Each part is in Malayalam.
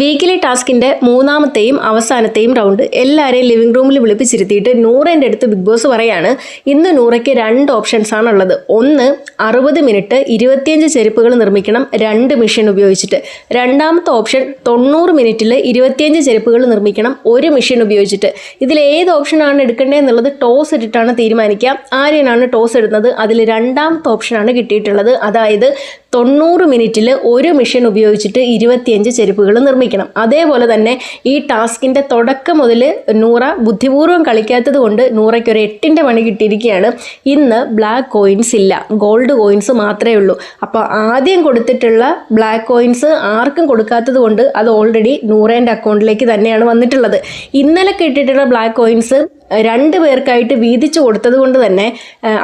വീക്കിലി ടാസ്കിന്റെ മൂന്നാമത്തെയും അവസാനത്തെയും റൗണ്ട് എല്ലാവരെയും ലിവിംഗ് റൂമിൽ വിളിപ്പിച്ചിരുത്തിയിട്ട് നൂറേന്റെ അടുത്ത് ബിഗ് ബോസ് പറയാണ് ഇന്ന് നൂറയ്ക്ക് രണ്ട് ഓപ്ഷൻസ് ആണുള്ളത്. ഒന്ന് അറുപത് മിനിറ്റ് ഇരുപത്തിയഞ്ച് ചെരുപ്പുകൾ നിർമ്മിക്കണം രണ്ട് മെഷീൻ ഉപയോഗിച്ചിട്ട്. രണ്ടാമത്തെ ഓപ്ഷൻ തൊണ്ണൂറ് മിനിറ്റിൽ ഇരുപത്തിയഞ്ച് ചെരുപ്പുകൾ നിർമ്മിക്കണം ഒരു മെഷീൻ ഉപയോഗിച്ചിട്ട്. ഇതിൽ ഏത് ഓപ്ഷനാണ് എടുക്കേണ്ടത് എന്നുള്ളത് ടോസ് ഇട്ടിട്ടാണ് തീരുമാനിക്കുക. ആര്യനാണ് ടോസ് ഇടുന്നത്. അതിൽ രണ്ടാമത്തെ ഓപ്ഷനാണ് കിട്ടിയിട്ടുള്ളത്. അതായത് തൊണ്ണൂറ് മിനിറ്റിൽ ഒരു മെഷീൻ ഉപയോഗിച്ചിട്ട് ഇരുപത്തിയഞ്ച് ചെരുപ്പുകൾ നിർമ്മിക്കണം. അതേപോലെ തന്നെ ഈ ടാസ്കിന്റെ തുടക്കം മുതൽ നൂറ ബുദ്ധിപൂർവം കളിക്കാത്തത് കൊണ്ട് നൂറയ്ക്ക് ഒരു എട്ടിന്റെ പണി കിട്ടിയിരിക്കുകയാണ് ഇന്ന് ബ്ലാക്ക് കോയിൻസ് ഇല്ല. ഗോൾഡ് കോയിൻസ് മാത്രമേ ഉള്ളൂ. അപ്പോൾ ആദ്യം കൊടുത്തിട്ടുള്ള ബ്ലാക്ക് കോയിൻസ് ആർക്കും കൊടുക്കാത്തത് കൊണ്ട് അത് ഓൾറെഡി നൂറേന്റെ അക്കൗണ്ടിലേക്ക് തന്നെയാണ് വന്നിട്ടുള്ളത്. ഇന്നലെ കിട്ടിയിട്ടുള്ള ബ്ലാക്ക് കോയിൻസ് രണ്ട് പേർക്കായിട്ട് വീതിച്ചു കൊടുത്തത് കൊണ്ട് തന്നെ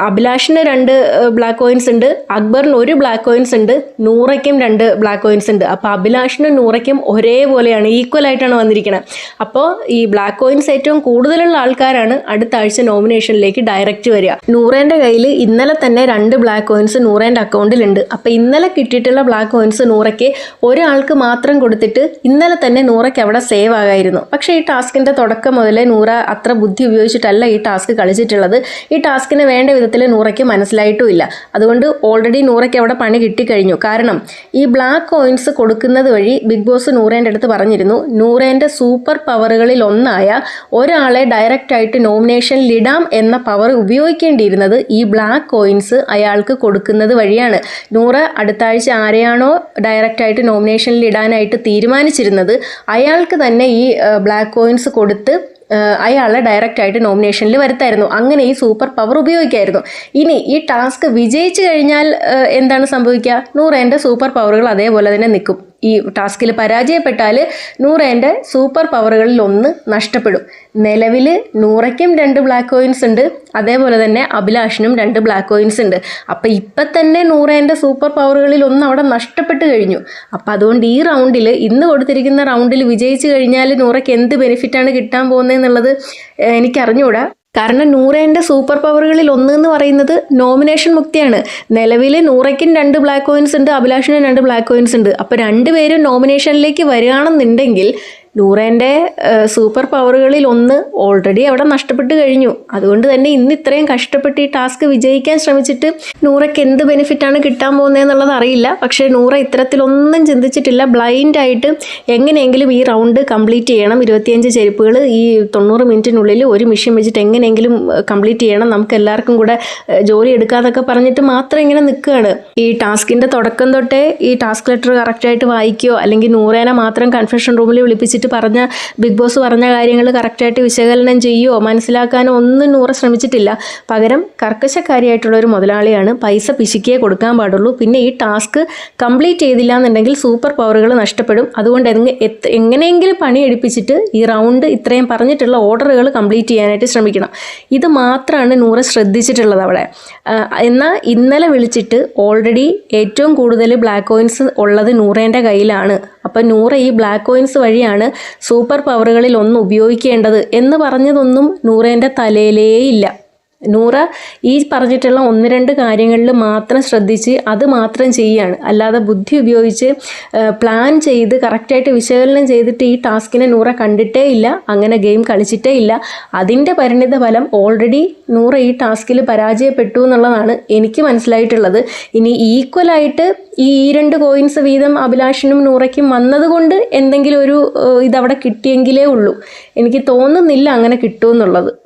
അഭിലാഷിന് രണ്ട് ബ്ലാക്ക് കോയിൻസ് ഉണ്ട് അക്ബറിന് ഒരു ബ്ലാക്ക് കോയിൻസ് ഉണ്ട് നൂറയ്ക്കും രണ്ട് ബ്ലാക്ക് കോയിൻസ് ഉണ്ട്. അപ്പോൾ അഭിലാഷിനും നൂറയ്ക്കും ഒരേപോലെയാണ് ഈക്വൽ ആയിട്ടാണ് വന്നിരിക്കുന്നത് അപ്പോൾ ഈ ബ്ലാക്ക് കോയിൻസ് ഏറ്റവും കൂടുതലുള്ള ആൾക്കാരാണ് അടുത്ത ആഴ്ച നോമിനേഷനിലേക്ക് ഡയറക്റ്റ് വരിക. നൂറേന്റെ കയ്യിൽ ഇന്നലെ തന്നെ രണ്ട് ബ്ലാക്ക് കോയിൻസ് നൂറേന്റെ അക്കൗണ്ടിലുണ്ട് അപ്പോൾ ഇന്നലെ കിട്ടിയിട്ടുള്ള ബ്ലാക്ക് കോയിൻസ് നൂറയ്ക്ക് ഒരാൾക്ക് മാത്രം കൊടുത്തിട്ട് ഇന്നലെ തന്നെ നൂറയ്ക്ക് അവിടെ സേവ് ആകായിരുന്നു. പക്ഷേ ഈ ടാസ്കിന്റെ തുടക്കം മുതലേ നൂറ അത്ര ബുദ്ധി ഉപയോഗിച്ചിട്ടല്ല ഈ ടാസ്ക് കളിച്ചിട്ടുള്ളത്. ഈ ടാസ്കിന് വേണ്ട വിധത്തിൽ നൂറയ്ക്ക് മനസ്സിലായിട്ടും ഇല്ല അതുകൊണ്ട് ഓൾറെഡി നൂറയ്ക്ക് അവിടെ പണി കിട്ടിക്കഴിഞ്ഞു. കാരണം ഈ ബ്ലാക്ക് കോയിൻസ് കൊടുക്കുന്നത് വഴി ബിഗ് ബോസ് നൂറേന്റെ അടുത്ത് പറഞ്ഞിരുന്നു നൂറേന്റെ സൂപ്പർ പവറുകളിൽ ഒന്നായ ഒരാളെ ഡയറക്റ്റ് ആയിട്ട് നോമിനേഷനിൽ ഇടാം എന്ന പവർ ഉപയോഗിക്കേണ്ടിയിരുന്നത് ഈ ബ്ലാക്ക് കോയിൻസ് അയാൾക്ക് കൊടുക്കുന്നത് വഴിയാണ്. നൂറ് അടുത്ത ആഴ്ച ആരെയാണോ ഡയറക്റ്റായിട്ട് നോമിനേഷനിൽ ഇടാനായിട്ട് തീരുമാനിച്ചിരുന്നത് അയാൾക്ക് തന്നെ ഈ ബ്ലാക്ക് കോയിൻസ് കൊടുത്ത് അയാളെ ഡയറക്റ്റ് ആയിട്ട് നോമിനേഷനിൽ വരുത്തായിരുന്നു. അങ്ങനെ ഈ സൂപ്പർ പവർ ഉപയോഗിക്കായിരുന്നു. ഇനി ഈ ടാസ്ക് വിജയിച്ചു കഴിഞ്ഞാൽ എന്താണ് സംഭവിക്കുക? നൂറേന്റെ സൂപ്പർ പവറുകൾ അതേപോലെ തന്നെ നിൽക്കും. ഈ ടാസ്കിൽ പരാജയപ്പെട്ടാൽ നൂറേന്റെ സൂപ്പർ പവറുകളിൽ ഒന്ന് നഷ്ടപ്പെടും. നിലവിൽ നൂറയ്ക്കും രണ്ട് ബ്ലാക്ക് കോയിൻസ് ഉണ്ട്. അതേപോലെ തന്നെ അഭിലാഷിനും രണ്ട് ബ്ലാക്ക് കോയിൻസ് ഉണ്ട്. അപ്പം ഇപ്പം തന്നെ നൂറേന്റെ സൂപ്പർ പവറുകളിൽ ഒന്ന് അവിടെ നഷ്ടപ്പെട്ട് കഴിഞ്ഞു. അപ്പം അതുകൊണ്ട് ഈ റൗണ്ടിൽ ഇന്ന് കൊടുത്തിരിക്കുന്ന റൗണ്ടിൽ വിജയിച്ചു കഴിഞ്ഞാൽ നൂറയ്ക്ക് എന്ത് ബെനിഫിറ്റാണ് കിട്ടാൻ പോകുന്നതെന്നുള്ളത് എന്നുള്ളത് എനിക്ക് അറിഞ്ഞുകൂടാ കാരണം നൂറേന്റെ സൂപ്പർ പവറുകളിൽ ഒന്ന് എന്ന് പറയുന്നത് നോമിനേഷൻ മുക്തിയാണ്. നിലവിൽ നൂറയ്ക്കും രണ്ട് ബ്ലാക്ക് കോയിൻസ് ഉണ്ട് അഭിലാഷിനും രണ്ട് ബ്ലാക്ക് കോയിൻസ് ഉണ്ട്. അപ്പോൾ രണ്ടുപേരും നോമിനേഷനിലേക്ക് വരികയാണെന്നുണ്ടെങ്കിൽ നൂറേന്റെ സൂപ്പർ പവറുകളിൽ ഒന്ന് ഓൾറെഡി അവിടെ നഷ്ടപ്പെട്ട് കഴിഞ്ഞു. അതുകൊണ്ട് തന്നെ ഇന്ന് ഇത്രയും കഷ്ടപ്പെട്ട് ഈ ടാസ്ക് വിജയിക്കാൻ ശ്രമിച്ചിട്ട് നൂറയ്ക്ക് എന്ത് ബെനിഫിറ്റാണ് കിട്ടാൻ പോകുന്നതെന്നുള്ളത് അറിയില്ല. പക്ഷേ നൂറ ഇത്തരത്തിലൊന്നും ചിന്തിച്ചിട്ടില്ല. ബ്ലൈൻഡായിട്ട് എങ്ങനെയെങ്കിലും ഈ റൗണ്ട് കംപ്ലീറ്റ് ചെയ്യണം. ഇരുപത്തിയഞ്ച് ചെരുപ്പുകൾ ഈ തൊണ്ണൂറ് മിനിറ്റിനുള്ളിൽ ഒരു മിഷ്യൻ വെച്ചിട്ട് എങ്ങനെയെങ്കിലും കംപ്ലീറ്റ് ചെയ്യണം. നമുക്ക് എല്ലാവർക്കും കൂടെ ജോലി എടുക്കാന്നൊക്കെ പറഞ്ഞിട്ട് മാത്രം ഇങ്ങനെ നിൽക്കുകയാണ്. ഈ ടാസ്കിന്റെ തുടക്കം തൊട്ടേ ഈ ടാസ്ക് ലെറ്റർ കറക്റ്റായിട്ട് വായിക്കുകയോ അല്ലെങ്കിൽ നൂറേനെ മാത്രം കൺഫെഷൻ റൂമിൽ വിളിപ്പിച്ചിട്ട് പറഞ്ഞ ബിഗ് ബോസ് പറഞ്ഞ കാര്യങ്ങൾ കറക്റ്റായിട്ട് വിശകലനം ചെയ്യുകയോ മനസ്സിലാക്കാനോ ഒന്നും നൂറ ശ്രമിച്ചിട്ടില്ല. പകരം കർക്കശക്കാരിയായിട്ടുള്ള ഒരു മുതലാളിയാണ് പൈസ പിശുക്കിയേ കൊടുക്കാൻ പാടുള്ളൂ. പിന്നെ ഈ ടാസ്ക് കംപ്ലീറ്റ് ചെയ്തില്ല എന്നുണ്ടെങ്കിൽ സൂപ്പർ പവറുകൾ നഷ്ടപ്പെടും. അതുകൊണ്ട് എങ്ങ- എങ്ങനെയെങ്കിലും പണി എടുപ്പിച്ചിട്ട് ഈ റൗണ്ട് ഇത്രയും പറഞ്ഞിട്ടുള്ള ഓർഡറുകൾ കംപ്ലീറ്റ് ചെയ്യാനായിട്ട് ശ്രമിക്കണം. ഇത് മാത്രമാണ് നൂറ ശ്രദ്ധിച്ചിട്ടുള്ളത് അവിടെ. എന്നാൽ ഇന്നലെ വിളിച്ചിട്ട് ഓൾറെഡി ഏറ്റവും കൂടുതൽ ബ്ലാക്ക് കോയിൻസ് ഉള്ളത് നൂറേന്റെ കയ്യിലാണ്. അപ്പം നൂറ ഈ ബ്ലാക്ക് കോയിൻസ് വഴിയാണ് സൂപ്പർ പവറുകളിൽ ഒന്ന് ഉപയോഗിക്കേണ്ടത് എന്ന് പറഞ്ഞതൊന്നും നൂറേന്റെ തലയിലേ ഇല്ല നൂറ. ഈ പറഞ്ഞിട്ടുള്ള ഒന്ന് രണ്ട് കാര്യങ്ങളിൽ മാത്രം ശ്രദ്ധിച്ച് അത് മാത്രം ചെയ്യുകയാണ് അല്ലാതെ ബുദ്ധി ഉപയോഗിച്ച് പ്ലാൻ ചെയ്ത് കറക്റ്റായിട്ട് വിശകലനം ചെയ്തിട്ട് ഈ ടാസ്കിനെ നൂറ കണ്ടിട്ടേ ഇല്ല അങ്ങനെ ഗെയിം കളിച്ചിട്ടേ ഇല്ല. അതിന്റെ പരിണിത ഫലം ഓൾറെഡി നൂറ ഈ ടാസ്കിൽ പരാജയപ്പെട്ടു എന്നുള്ളതാണ് എനിക്ക് മനസ്സിലായിട്ടുള്ളത്. ഇനി ഈക്വലായിട്ട് ഈ ഈ രണ്ട് കോയിൻസ് വീതം അഭിലാഷിനും നൂറയ്ക്കും വന്നതുകൊണ്ട് എന്തെങ്കിലും ഒരു ഇതവിടെ കിട്ടിയെങ്കിലേ ഉള്ളൂ. എനിക്ക് തോന്നുന്നില്ല അങ്ങനെ കിട്ടുമെന്നുള്ളത്.